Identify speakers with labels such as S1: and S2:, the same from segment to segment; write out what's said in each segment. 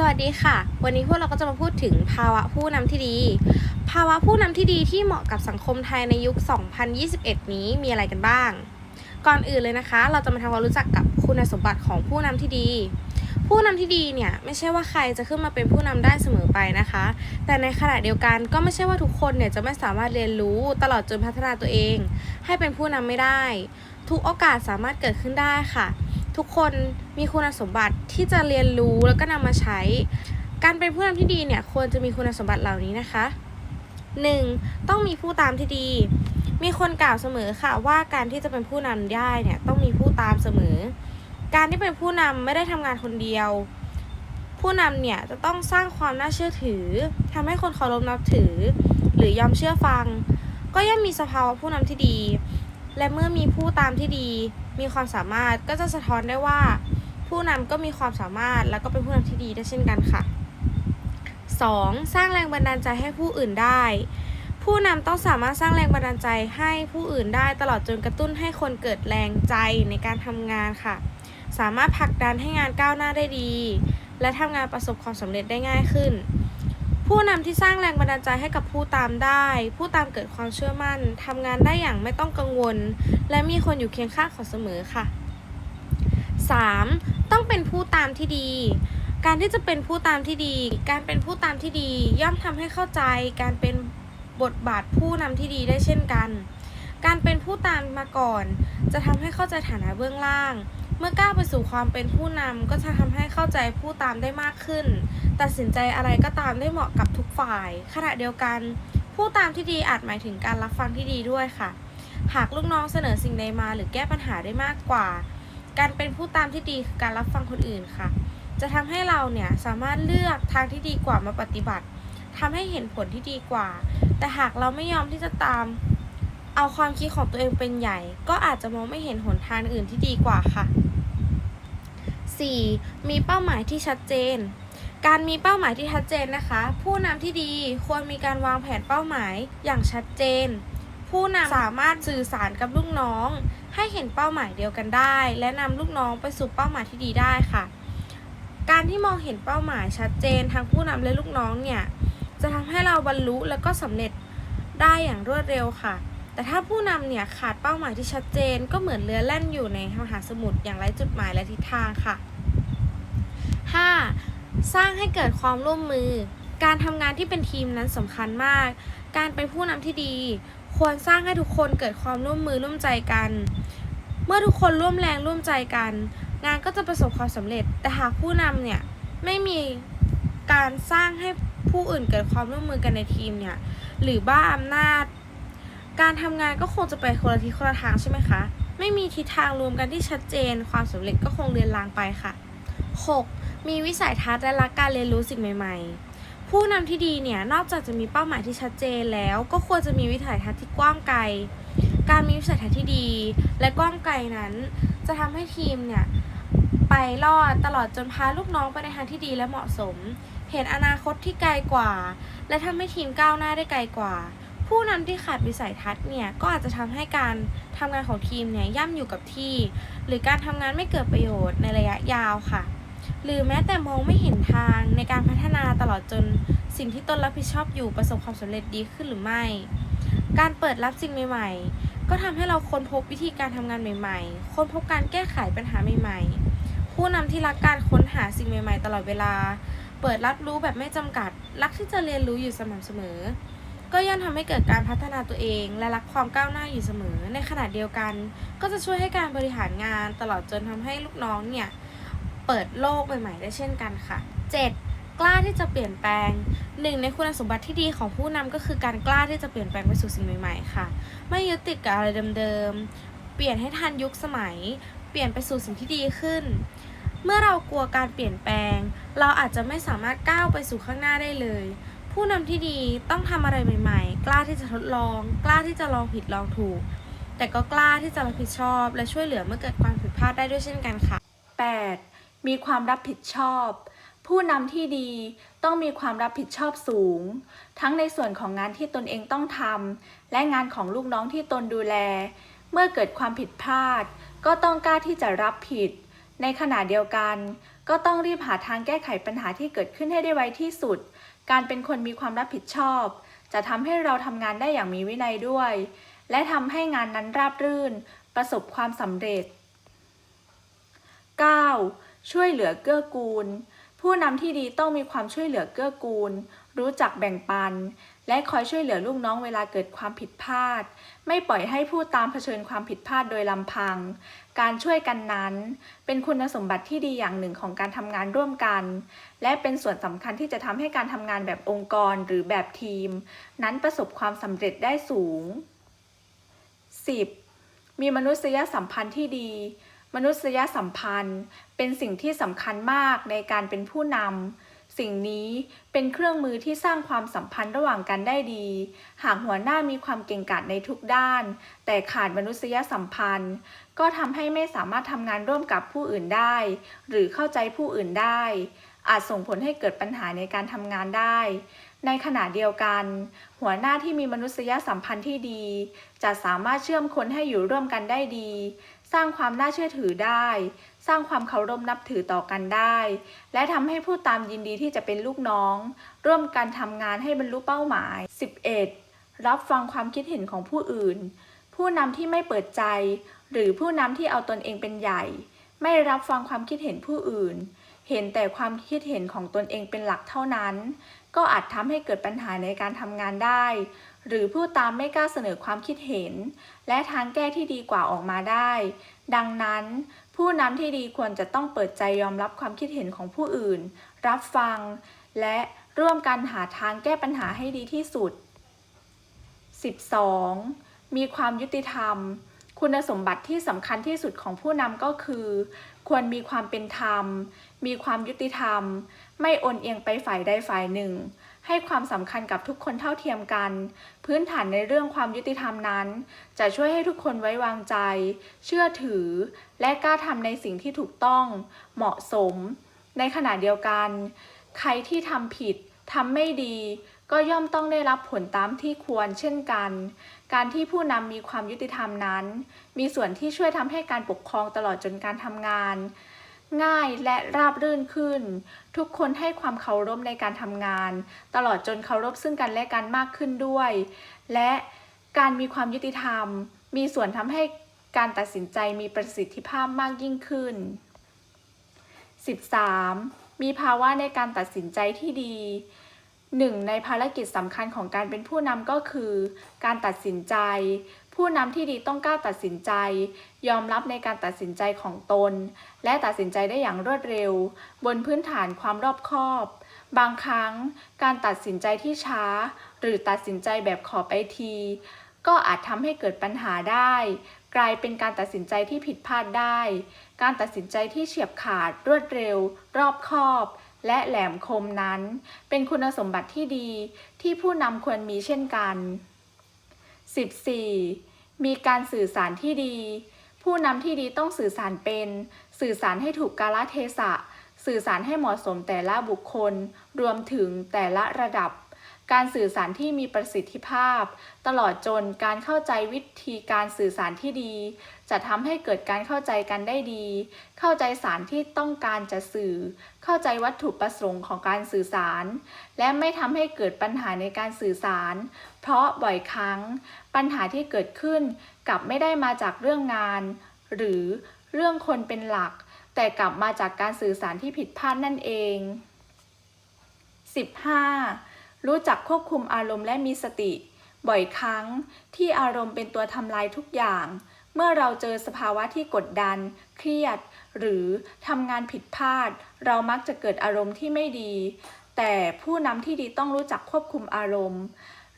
S1: สวัสดีค่ะ วันนี้พวกเราก็จะมาพูดถึงภาวะผู้นำที่ดี ภาวะผู้นำที่ดีที่เหมาะกับสังคมไทยในยุค 2021 นี้มีอะไรกันบ้าง ก่อนอื่นเลยนะคะ เราจะมาทำความรู้จักกับคุณสมบัติของผู้นำที่ดี ผู้นำที่ดีเนี่ยไม่ใช่ว่าใครจะขึ้นมาเป็นผู้นำได้เสมอไปนะคะ แต่ในขณะเดียวกันก็ไม่ใช่ว่าทุกคนเนี่ยจะไม่สามารถเรียนรู้ตลอดจนพัฒนาตัวเอง ให้เป็นผู้นำไม่ได้ ทุกโอกาสสามารถเกิดขึ้นได้ค่ะ ทุกคนมีคุณสมบัติที่จะเรียนรู้แล้วก็นำมาใช้ การเป็นผู้นำที่ดีเนี่ยควรจะมีคุณสมบัติเหล่านี้นะคะ 1. ต้องมีผู้ตามที่ดี มีคนกล่าวเสมอค่ะว่าการที่จะเป็นผู้นำได้เนี่ยต้องมีผู้ตามเสมอ การที่เป็นผู้นำไม่ได้ทำงานคนเดียว ผู้นำเนี่ยจะต้องสร้างความน่าเชื่อถือทำให้คนเคารพนับถือ หรือยอมเชื่อฟัง ก็ย่อมมีสภาวะผู้นำที่ดี และเมื่อมีผู้ตามที่ดี มีความสามารถก็จะสะท้อนได้ว่า ผู้นำก็มีความสามารถแล้วก็เป็นผู้นำที่ดีได้เช่นกันค่ะ 2. สร้างแรงบันดาลใจให้ผู้อื่นได้ ผู้นำต้องสามารถสร้างแรงบันดาลใจให้ผู้อื่นได้ตลอดจนกระตุ้นให้คนเกิดแรงใจในการทำงานค่ะ สามารถผลักดันให้งานก้าวหน้าได้ดี และทำงานประสบความสำเร็จได้ง่ายขึ้น ผู้นำที่สร้างแรงบันดาลใจให้กับผู้ตามได้ ผู้ตามเกิดความเชื่อมั่นทำงานได้อย่างไม่ต้องกังวล และมีคนอยู่เคียงข้างเขาเสมอค่ะ 3. ต้องเป็นผู้ตามที่ดี การที่จะเป็นผู้ตามที่ดี การเป็นผู้ตามที่ดี ย่อมทำให้เข้าใจ การเป็นบทบาทผู้นำที่ดีได้เช่นกัน การเป็นผู้ตามมาก่อน จะทำให้เข้าใจฐานะเบื้องล่าง เมื่อก้าวไปสู่ความเป็นผู้นำก็จะทำให้เข้าใจผู้ตามได้มากขึ้น ตัดสินใจอะไรก็ตามได้เหมาะกับทุกฝ่าย ขณะเดียวกัน ผู้ตามที่ดีอาจหมายถึงการรับฟังที่ดีด้วยค่ะ หากลูกน้องเสนอสิ่งใดมาหรือแก้ปัญหาได้มากกว่า การเป็นผู้ตามที่ดีคือการรับฟังคนอื่นค่ะ จะทำให้เราเนี่ยสามารถเลือกทางที่ดีกว่ามาปฏิบัติทำให้เห็นผลที่ดีกว่า แต่หากเราไม่ยอมที่จะตามเอาความคิดของตัวเองเป็นใหญ่ ก็อาจจะมองไม่เห็นหนทางอื่นที่ดีกว่าค่ะ 4. มีเป้าหมายที่ชัดเจน การมีเป้าหมายที่ชัดเจนนะคะ ผู้นำที่ดีควรมีการวางแผนเป้าหมายอย่างชัดเจน ผู้นำสามารถสื่อสารกับลูกน้อง ให้เห็นเป้าหมายเดียวกันได้ และนำลูกน้องไปสู่เป้าหมายที่ดีได้ค่ะ การที่มองเห็นเป้าหมายชัดเจนทั้งผู้นำและลูกน้องเนี่ยจะทำให้เราบรรลุแล้วก็สำเร็จได้อย่างรวดเร็วค่ะ แต่ถ้าผู้นำเนี่ยขาดเป้าหมายที่ชัดเจน ก็เหมือนเรือแล่นอยู่ในมหาสมุทรอย่างไร้จุดหมายและทิศทางค่ะ 5. สร้างให้เกิดความร่วมมือ การทำงานที่เป็นทีมนั้นสำคัญมาก การเป็นผู้นำที่ดี ควรสร้างให้ทุกคนเกิดความร่วมมือร่วมใจกัน เมื่อทุกคนร่วมแรงร่วมใจกัน งานก็จะประสบความสำเร็จ แต่หากผู้นำเนี่ยไม่มีการสร้างให้ผู้อื่นเกิดความร่วมมือกันในทีมเนี่ย หรือบ้าอำนาจ การทำงานก็คงจะไปคนละทิศคนละทางใช่ไหมคะ ไม่มีทิศทางรวมกันที่ชัดเจน ความสำเร็จก็คงเลือนลางไปค่ะ 6. มีวิสัยทัศน์และรักการเรียนรู้สิ่งใหม่ๆ ผู้นำที่ดีเนี่ยนอกจากจะมีเป้าหมายที่ชัดเจนแล้ว ก็ควรจะมีวิสัยทัศน์ที่กว้างไกล การมีวิสัยทัศน์ที่ดี และกว้างไกลนั้น จะทำให้ทีมเนี่ยไปรอดตลอดจนพาลูกน้องไปในทางที่ดีและเหมาะสม เห็นอนาคตที่ไกลกว่า และทำให้ทีมก้าวหน้าได้ไกลกว่า ผู้นำที่ขาดวิสัยทัศน์เนี่ยก็อาจจะทำให้การทำงานของทีมเนี่ยย่ำอยู่กับที่ หรือการทำงานไม่เกิดประโยชน์ในระยะยาวค่ะ หรือแม้แต่มองไม่เห็นทางในการพัฒนาตลอดจนสิ่งที่ตนรับผิดชอบอยู่ประสบความสำเร็จดีขึ้นหรือไม่ การเปิดรับสิ่งใหม่ ๆ ก็ทำให้เราค้นพบวิธีการทำงานใหม่ ๆ ค้นพบการแก้ไขปัญหาใหม่ ๆ ผู้นำที่รักการค้นหาสิ่งใหม่ ๆ ตลอดเวลา เปิดรับรู้แบบไม่จำกัด รักที่จะเรียนรู้อยู่สม่ำเสมอ ก็ย่อมทำให้เกิดการพัฒนาตัวเอง และรักความก้าวหน้าอยู่เสมอ ในขณะเดียวกัน ก็จะช่วยให้การบริหารงานตลอดจนทำให้ลูกน้องเนี่ย เปิดโลกใหม่ๆได้เช่นกันค่ะ 7. กล้าที่จะเปลี่ยนแปลงหนึ่งในคุณสมบัติที่ดีของผู้นำก็คือการกล้าที่จะเปลี่ยนแปลงไปสู่สิ่งใหม่ๆค่ะ ไม่ยึดติดกับอะไรเดิมๆเปลี่ยนให้ทันยุคสมัย เปลี่ยนไปสู่สิ่งที่ดีขึ้นเมื่อเรากลัวการเปลี่ยนแปลง เราอาจจะไม่สามารถก้าวไปสู่ข้างหน้าได้เลย ผู้นำที่ดีต้องทำอะไรใหม่ๆ กล้าที่จะทดลอง กล้าที่จะลองผิดลองถูก แต่ก็กล้าที่จะรับผิดชอบ และช่วยเหลือเมื่อเกิดความผิดพลาดได้ด้วยเช่นกันค่ะ
S2: 8. มีความรับผิดชอบ ผู้นำที่ดีต้องมีความรับผิดชอบสูง ทั้งในส่วนของงานที่ตนเองต้องทำและงานของลูกน้องที่ตนดูแล เมื่อเกิดความผิดพลาด ก็ต้องกล้าที่จะรับผิด ในขณะเดียวกัน ก็ต้องรีบหาทางแก้ไขปัญหาที่เกิดขึ้นให้ได้ไวที่สุด การเป็นคนมีความรับผิดชอบ จะทำให้เราทำงานได้อย่างมีวินัยด้วย และทำให้งานนั้นราบรื่น ประสบความสำเร็จ 9. ช่วยเหลือเกื้อกูล ผู้นำที่ดีต้องมีความช่วยเหลือเกื้อกูล รู้จักแบ่งปัน และคอยช่วยเหลือลูกน้องเวลาเกิดความผิดพลาด ไม่ปล่อยให้ผู้ตามเผชิญความผิดพลาดโดยลำพัง การช่วยกันนั้น เป็นคุณสมบัติที่ดีอย่างหนึ่งของการทำงานร่วมกัน และเป็นส่วนสำคัญที่จะทำให้การทำงานแบบองค์กรหรือแบบทีม นั้นประสบความสำเร็จได้สูง 10. มีมนุษยสัมพันธ์ที่ดีมนุษยสัมพันธ์เป็นสิ่งที่สำคัญมากในการเป็นผู้นำ สิ่งนี้เป็นเครื่องมือที่สร้างความสัมพันธ์ระหว่างกันได้ดี หากหัวหน้ามีความเก่งกาจในทุกด้าน แต่ขาดมนุษยสัมพันธ์ ก็ทำให้ไม่สามารถทำงานร่วมกับผู้อื่นได้ หรือเข้าใจผู้อื่นได้ อาจส่งผลให้เกิดปัญหาในการทำงานได้ ในขณะเดียวกัน หัวหน้าที่มีมนุษยสัมพันธ์ที่ดี จะสามารถเชื่อมคนให้อยู่ร่วมกันได้ดี สร้างความน่าเชื่อถือได้ สร้างความเคารพนับถือต่อกันได้ และทำให้ผู้ตามยินดีที่จะเป็นลูกน้อง ร่วมกันทำงานให้บรรลุเป้าหมาย 11. รับฟังความคิดเห็นของผู้อื่น ผู้นำที่ไม่เปิดใจ หรือผู้นำที่เอาตนเองเป็นใหญ่ ไม่รับฟังความคิดเห็นผู้อื่น เห็นแต่ความคิดเห็นของตนเองเป็นหลักเท่านั้น ก็อาจทำให้เกิดปัญหาในการทำงานได้ หรือผู้ตามไม่กล้าเสนอความคิดเห็น และทางแก้ที่ดีกว่าออกมาได้ ดังนั้น ผู้นำที่ดีควรจะต้องเปิดใจยอมรับความคิดเห็นของผู้อื่น รับฟัง และร่วมกันหาทางแก้ปัญหาให้ดีที่สุด 12. มีความยุติธรรม คุณสมบัติที่สำคัญที่สุดของผู้นำก็คือ ควรมีความเป็นธรรม มีความยุติธรรม ไม่โอนเอียงไปฝ่ายใดฝ่ายหนึ่ง ให้ความสำคัญกับทุกคนเท่าเทียมกัน พื้นฐานในเรื่องความยุติธรรมนั้น จะช่วยให้ทุกคนไว้วางใจ เชื่อถือ และกล้าทำในสิ่งที่ถูกต้อง เหมาะสม ในขณะเดียวกัน ใครที่ทำผิดทำไม่ดี ก็ย่อมต้องได้รับผลตามที่ควรเช่นกัน การที่ผู้นำมีความยุติธรรมนั้น มีส่วนที่ช่วยทำให้การปกครองตลอดจนการทำงาน ง่ายและราบรื่นขึ้น ทุกคนให้ความเคารพในการทำงาน ตลอดจนเคารพซึ่งกันและกันมากขึ้นด้วย และการมีความยุติธรรม มีส่วนทำให้การตัดสินใจมีประสิทธิภาพมากยิ่งขึ้น 13. มีภาวะในการตัดสินใจที่ดี หนึ่งในภารกิจสำคัญของการเป็นผู้นำก็คือ การตัดสินใจ ผู้นำที่ดีต้องกล้าตัดสินใจ ยอมรับในการตัดสินใจของตน และตัดสินใจได้อย่างรวดเร็ว บนพื้นฐานความรอบคอบ บางครั้งการตัดสินใจที่ช้า หรือตัดสินใจแบบขอไปที ก็อาจทำให้เกิดปัญหาได้ กลายเป็นการตัดสินใจที่ผิดพลาดได้ การตัดสินใจที่เฉียบขาด รวดเร็ว รอบคอบและแหลมคมนั้น เป็นคุณสมบัติที่ดีที่ผู้นำควรมีเช่นกัน 14. มีการสื่อสารที่ดี ผู้นำที่ดีต้องสื่อสารเป็น สื่อสารให้ถูกกาลเทศะ สื่อสารให้เหมาะสมแต่ละบุคคล รวมถึงแต่ละระดับ การสื่อสารที่มีประสิทธิภาพ ตลอดจนการเข้าใจวิธีการสื่อสารที่ดี จะทำให้เกิดการเข้าใจกันได้ดี เข้าใจสารที่ต้องการจะสื่อ เข้าใจวัตถุประสงค์ของการสื่อสาร และไม่ทำให้เกิดปัญหาในการสื่อสาร เพราะบ่อยครั้ง ปัญหาที่เกิดขึ้นกลับไม่ได้มาจากเรื่องงาน หรือเรื่องคนเป็นหลัก แต่กลับมาจากการสื่อสารที่ผิดพลาดนั่นเอง 15. รู้จักควบคุมอารมณ์และมีสติ บ่อยครั้งที่อารมณ์เป็นตัวทำลายทุกอย่าง เมื่อเราเจอสภาวะที่กดดัน เครียด หรือทำงานผิดพลาด เรามักจะเกิดอารมณ์ที่ไม่ดี แต่ผู้นำที่ดีต้องรู้จักควบคุมอารมณ์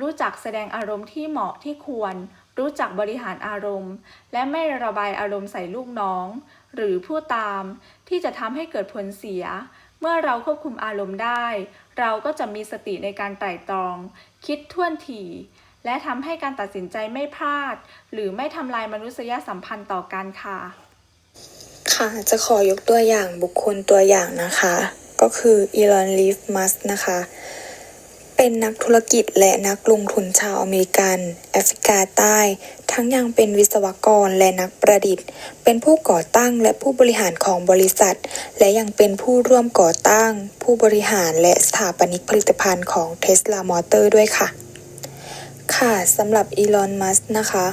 S2: รู้จักแสดงอารมณ์ที่เหมาะที่ควร รู้จักบริหารอารมณ์ และไม่ระบายอารมณ์ใส่ลูกน้อง หรือผู้ตามที่จะทำให้เกิดผลเสีย เมื่อเราควบคุมอารมณ์ได้ เราก็จะมีสติในการไตร่ตรอง คิดท่วนทีและทำให้การตัดสินใจไม่พลาด หรือไม่ทำลายมนุษยสัมพันธ์ต่อกันค่ะ
S3: ค่ะ จะขอยกตัวอย่างบุคคลตัวอย่างนะคะ ก็คืออีลอนลีฟมัสนะคะ เป็นนักธุรกิจและนักลงทุนชาวอเมริกัน แอฟริกาใต้ ทั้งยังเป็นวิศวกรและนักประดิษฐ์ เป็นผู้ก่อตั้งและผู้บริหารของบริษัท และยังเป็นผู้ร่วมก่อตั้ง ผู้บริหารและสถาปนิกผลิตภัณฑ์ของ Tesla Motor ด้วยค่ะ ค่ะสำหรับอีลอน มัสนะคะ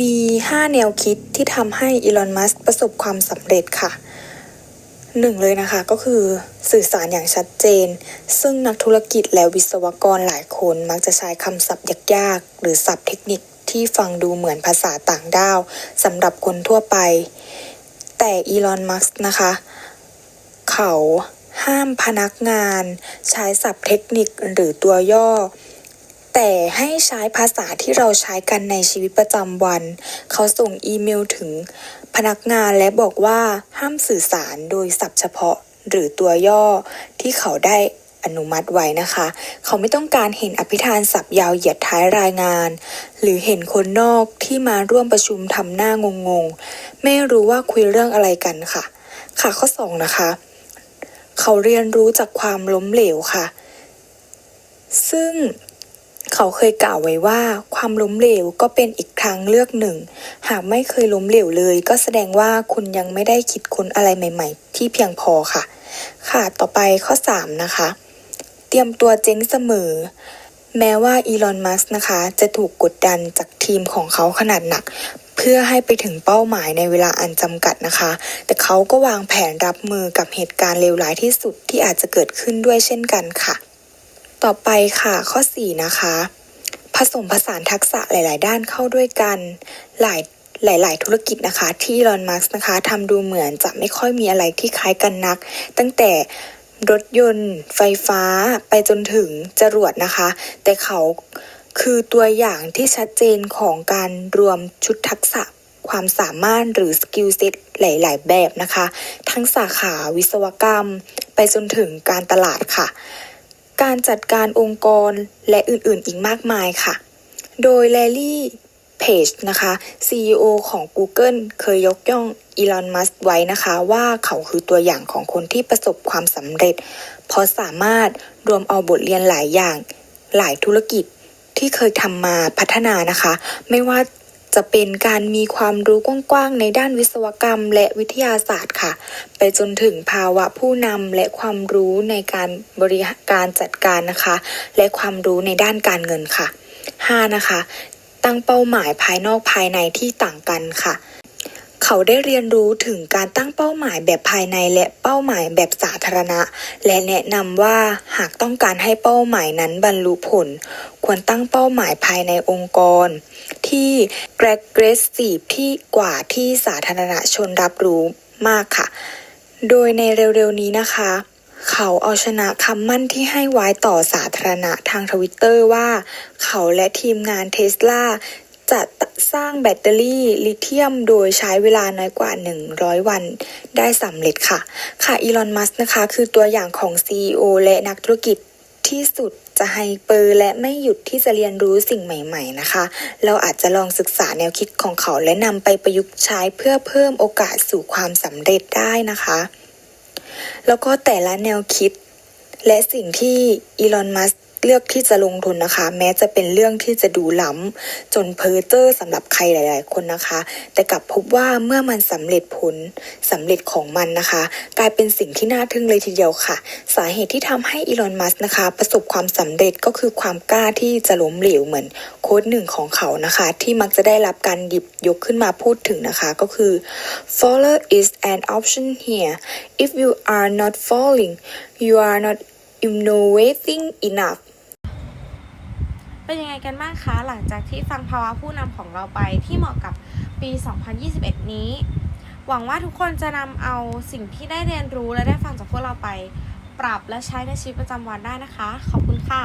S3: มี 5 แนวคิดที่ทำให้อีลอน มัสประสบความสำเร็จค่ะ หนึ่งเลยนะคะก็คือสื่อสารอย่างชัดเจน ซึ่งนักธุรกิจและวิศวกรหลายคนมักจะใช้คำศัพท์ยากๆ หรือศัพท์เทคนิคที่ฟังดูเหมือนภาษาต่างด้าวสำหรับคนทั่วไป แต่อีลอนมัสก์นะคะ เขาห้ามพนักงาน ใช้ศัพท์เทคนิคหรือตัวย่อ แต่ให้ใช้ภาษาที่เราใช้กันในชีวิตประจำวัน เขาส่งอีเมลถึงพนักงานและบอกว่าห้ามสื่อสารโดยศัพท์เฉพาะหรือตัวย่อที่เขาได้อนุมัติไว้นะคะ เขาไม่ต้องการเห็นอภิธานศัพท์ยาวเหยียดท้ายรายงาน หรือเห็นคนนอกที่มาร่วมประชุมทำหน้างงๆไม่รู้ว่าคุยเรื่องอะไรกันค่ะ ค่ะข้อสองนะคะ เขาเรียนรู้จากความล้มเหลวค่ะ ซึ่ง เขาเคยกล่าวไว้ว่า ความล้มเหลวก็เป็นอีกทางเลือกหนึ่ง หากไม่เคยล้มเหลวเลย ก็แสดงว่าคุณยังไม่ได้คิดค้นอะไรใหม่ ๆ ที่เพียงพอค่ะ ค่ะต่อไปข้อ 3 นะคะ เตรียมตัวเจ๊งเสมอ แม้ว่าอีลอนมัสก์นะคะ จะถูกกดดันจากทีมของเขาขนาดหนัก เพื่อให้ไปถึงเป้าหมายในเวลาอันจำกัดนะคะ แต่เขาก็วางแผนรับมือกับเหตุการณ์เลวร้ายที่สุดที่อาจจะเกิดขึ้นด้วยเช่นกันค่ะ ต่อไปค่ะข้อ 4 นะคะ ผสมผสานทักษะหลาย ๆ ด้านเข้าด้วยกันหลายหลาย ๆ ธุรกิจนะคะ ที่ลอนมัสก์นะคะทำดูเหมือนจะไม่ค่อยมีอะไรที่คล้ายกันนัก ตั้งแต่รถยนต์ ไฟฟ้าไปจนถึงจรวดนะคะ แต่เขาคือตัวอย่างที่ชัดเจนของการรวมชุดทักษะความสามารถหรือสกิลเซ็ตหลาย ๆ แบบนะคะ ทั้งสาขาวิศวกรรม ไปจนถึงการตลาดค่ะ การจัดการองค์กรและอื่นๆอีกมากมายค่ะ โดยแลลี่เพจนะคะ CEO ของ Google เคยยกย่องอีลอนมัสก์ไว้นะคะว่าเขาคือตัวอย่างของคนที่ประสบความสำเร็จ เพราะสามารถรวมเอาบทเรียนหลายอย่าง หลายธุรกิจที่เคยทำมาพัฒนานะคะ ไม่ว่า จะเป็นการมีความรู้กว้างๆในด้านวิศวกรรม และวิทยาศาสตร์ค่ะ ไปจนถึงภาวะผู้นำและความรู้ในการบริการจัดการนะคะ และความรู้ในด้านการเงินค่ะ 5. นะคะ ตั้งเป้าหมายภายนอกภายในที่ต่างกันค่ะ เขาได้เรียนรู้ถึงการตั้งเป้าหมายแบบภายในและเป้าหมายแบบสาธารณะ และแนะนำว่าหากต้องการให้เป้าหมายนั้นบรรลุผล ควรตั้งเป้าหมายภายในองค์กร ที่ aggressive ที่กว่าที่สาธารณชนรับรู้มากค่ะ โดยในเร็วๆนี้นะคะ เขาเอาชนะคำมั่นที่ให้ไว้ต่อสาธารณะทางทวิตเตอร์ว่า เขาและทีมงานเทสลา จะสร้างแบตเตอรี่ลิเธียมโดยใช้เวลาน้อยกว่า 100 วันได้สำเร็จค่ะ ค่ะอีลอน มัสก์นะคะคือตัวอย่างของ CEO และนักธุรกิจที่สุดจะไฮเปอร์และไม่หยุดที่จะเรียนรู้สิ่งใหม่ ๆนะคะ เราอาจจะลองศึกษาแนวคิดของเขาและนำไปประยุกต์ใช้เพื่อเพิ่มโอกาสสู่ความสำเร็จได้นะคะ แล้วก็แต่ละแนวคิด และสิ่งที่อีลอน มัส เลือกที่จะลงทุนนะคะ แม้จะเป็นเรื่องที่จะดูล้ำ จนเพ้อเจ้อสำหรับใครหลาย ๆ คนนะคะ แต่กลับพบว่าเมื่อมันสำเร็จผลสำเร็จของมันนะคะ กลายเป็นสิ่งที่น่าทึ่งเลยทีเดียวค่ะ สาเหตุที่ทำให้อีลอนมัสนะคะ ประสบความสำเร็จก็คือความกล้าที่จะล้มเหลวเหมือนโค้ดหนึ่งของเขานะคะ ที่มักจะได้รับการหยิบยกขึ้นมาพูดถึงนะคะ ก็คือ failure is an option here if you are not falling you are not innovating enough
S1: เป็นยังไงกันบ้างคะหลังจากที่ฟังภาวะผู้นำของเราไปที่เหมาะกับปี 2021 นี้ หวังว่าทุกคนจะนำเอาสิ่งที่ได้เรียนรู้และได้ฟังจากพวกเราไป ปรับและใช้ในชีวิตประจำวันได้นะคะ ขอบคุณค่ะ